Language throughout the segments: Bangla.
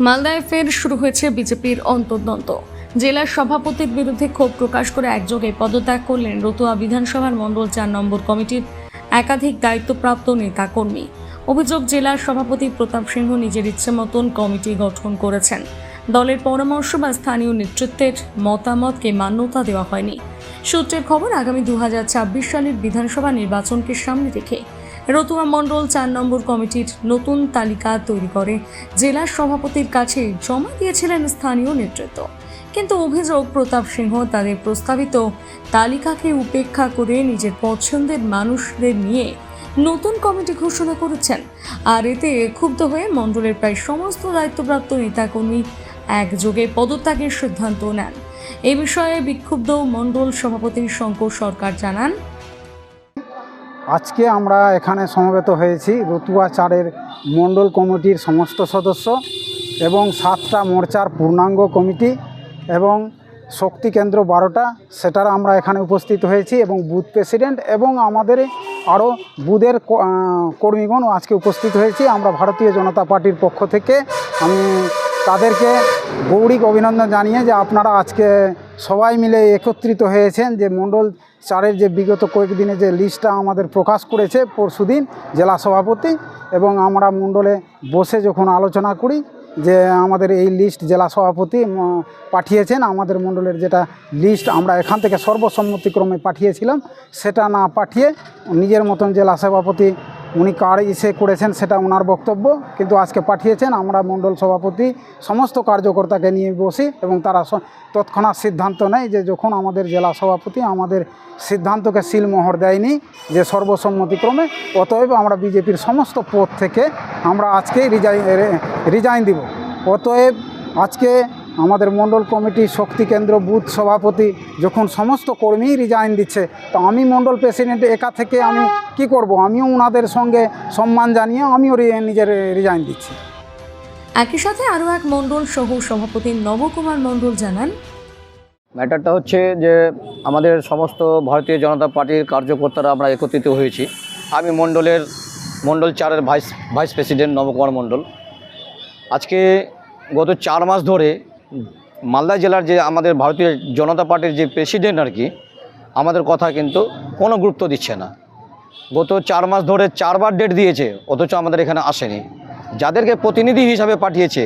মালদায় ফের শুরু হয়েছে বিজেপির অন্তর্দ্বন্দ্ব। জেলার সভাপতির বিরুদ্ধে ক্ষোভ প্রকাশ করে একযোগে পদত্যাগ করলেন রতুয়া বিধানসভার মণ্ডল চার নম্বর কমিটির একাধিক দায়িত্বপ্রাপ্ত নেতাকর্মী। অভিযোগ, জেলার সভাপতি প্রতাপ সিংহ নিজের ইচ্ছে মতন কমিটি গঠন করেছেন। দলের পরামর্শ বা স্থানীয় নেতৃত্বের মতামতকে মান্যতা দেওয়া হয়নি। সূত্রের খবর, আগামী দু হাজার ছাব্বিশ সালের বিধানসভা নির্বাচনকে সামনে রেখে রতুয়া মণ্ডল চার নম্বর কমিটির নতুন তালিকা তৈরি করে। জেলা সভাপতির কাছে জমা দিয়েছিলেন স্থানীয় নেতৃত্ব। কিন্তু অভিযোগ, প্রতাপ সিংহ তাদের প্রস্তাবিত তালিকাকে উপেক্ষা করে নিজের পছন্দের মানুষদের নিয়ে নতুন কমিটি ঘোষণা করেছেন। আর এতে ক্ষুব্ধ হয়ে মণ্ডলের প্রায় সমস্ত দায়িত্বপ্রাপ্ত নেতাকর্মী একযোগে পদত্যাগের সিদ্ধান্ত নেন। এ বিষয়ে বিক্ষুব্ধ মণ্ডল সভাপতি শঙ্কর সরকার জানান আজকে আমরা এখানে সমবেত হয়েছি রতুয়া চারের মণ্ডল কমিটির সমস্ত সদস্য এবং সাতটা মোর্চার পূর্ণাঙ্গ কমিটি এবং শক্তি কেন্দ্র বারোটা সেটার আমরা এখানে উপস্থিত হয়েছি এবং বুথ প্রেসিডেন্ট এবং আমাদের আরও আহ, কর্মীগণ আজকে উপস্থিত হয়েছি। আমরা ভারতীয় জনতা পার্টির পক্ষ থেকে আমি তাদেরকে গৌরিক অভিনন্দন জানিয়ে যে আপনারা আজকে সবাই মিলে একত্রিত হয়েছেন যে মণ্ডল চারের যে বিগত কয়েকদিনে যে লিস্টটা আমাদের প্রকাশ করেছে পরশুদিন জেলা সভাপতি এবং আমরা মণ্ডলে বসে যখন আলোচনা করি যে আমাদের এই লিস্ট জেলা সভাপতি পাঠিয়েছেন, আমাদের মণ্ডলের যেটা লিস্ট আমরা এখান থেকে সর্বসম্মতিক্রমে পাঠিয়েছিলাম, সেটা না পাঠিয়ে নিজের মতন জেলা সভাপতি উনি কার ইসে করেছেন সেটা ওনার বক্তব্য, কিন্তু আজকে পাঠিয়েছেন আমরা মণ্ডল সভাপতি, সমস্ত কার্যকর্তাকে নিয়ে বসি এবং তারা তৎক্ষণাৎ সিদ্ধান্ত নেয় যে যখন আমাদের জেলা সভাপতি আমাদের সিদ্ধান্তকে সিলমোহর দেয়নি যে সর্বসম্মতিক্রমে, অতএব আমরা বিজেপির সমস্ত পদ থেকে আমরা আজকে রিজাইন রিজাইন দিব। অতএব আজকে আমাদের মণ্ডল কমিটি শক্তি কেন্দ্র বুথ সভাপতি যখন সমস্ত কর্মী রিজাইন দিচ্ছে তো আমি মণ্ডল প্রেসিডেন্ট একা থেকে আমি কি করব? আমিও ওনাদের সঙ্গে সম্মান জানিয়ে আমিও নিজের রিজাইন দিচ্ছি। একই সাথে আরও এক মণ্ডল সহ সভাপতি নবকুমার মণ্ডল জানান ম্যাটারটা হচ্ছে যে আমাদের সমস্ত ভারতীয় জনতা পার্টির কার্যকর্তারা আমরা একত্রিত হয়েছি। আমি মণ্ডলের মণ্ডল চারের vice vice president Nabakumar Mondal আজকে গত চার মাস ধরে মালদা জেলার যে আমাদের ভারতীয় জনতা পার্টির যে প্রেসিডেন্ট আর কি, আমাদের কথা কিন্তু কোনো গুরুত্ব দিচ্ছে না। গত চার মাস ধরে চারবার ডেট দিয়েছে, অথচ আমাদের এখানে আসেনি। যাদেরকে প্রতিনিধি হিসাবে পাঠিয়েছে,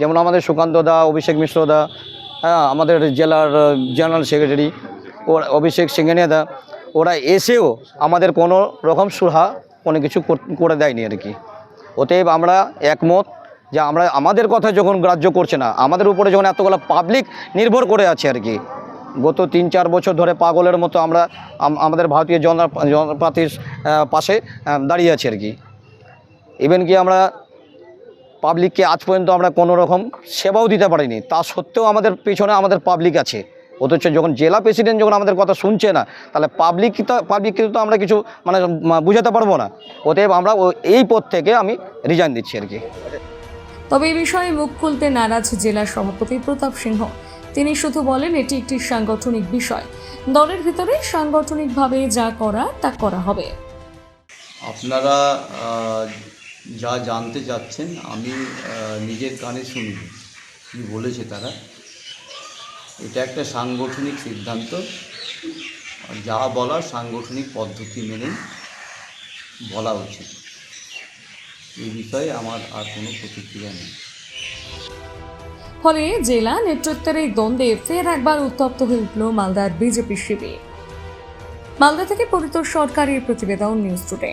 যেমন আমাদের সুকান্ত দা, অভিষেক মিশ্র দা হ্যাঁ আমাদের জেলার জেনারেল সেক্রেটারি ও অভিষেক সিংহানিয়া দা, ওরা এসেও আমাদের কোনো রকম সুরাহা, কোনো কিছু করে দেয়নি আর কি। অতএব আমরা একমত যে আমরা আমাদের কথা যখন গ্রাহ্য করছে না আমাদের উপরে যখন এতগুলো পাবলিক নির্ভর করে আছে আর কি গত তিন চার বছর ধরে পাগলের মতো আমরা আমাদের ভারতীয় আহ, পাশে দাঁড়িয়ে আছি আর কি। ইভেন কি আমরা পাবলিককে আজ পর্যন্ত আমরা কোনো রকম সেবাও দিতে পারিনি তা সত্ত্বেও আমাদের পিছনে আমাদের পাবলিক আছে। অথচ যখন জেলা প্রেসিডেন্ট যখন আমাদের কথা শুনছে না তাহলে পাবলিক তো পাবলিককে তো আমরা কিছু মানে বুঝাতে পারব না। অতএব আমরা এই পদ থেকে আমি রিজাইন দিচ্ছি আর কি। তবে এ বিষয়ে মুখ খুলতে নারাজ জেলা সভাপতি প্রতাপ সিংহ। তিনি শুধু বলেন, এটি একটি সাংগঠনিক বিষয়। দলের ভিতরে সাংগঠনিকভাবে যা করা, তা করা হবে। আপনারা যা জানতে চাচ্ছেন, আমি নিজের কানে শুনি। কী বলেছে তারা? এটা একটা সাংগঠনিক সিদ্ধান্ত। যা বলার সাংগঠনিক পদ্ধতি মেনেই বলা উচিত। এই বিষয়ে আমার আর কোনো প্রতিক্রিয়া নেই। ফলে জেলা নেতৃত্বের এই দ্বন্দ্বে ফের একবার উত্তপ্ত হয়ে উঠল মালদার বিজেপি শিবির। মালদা থেকে পরিতোষ সরকারের প্রতিবেদন, নিউজ টুডে।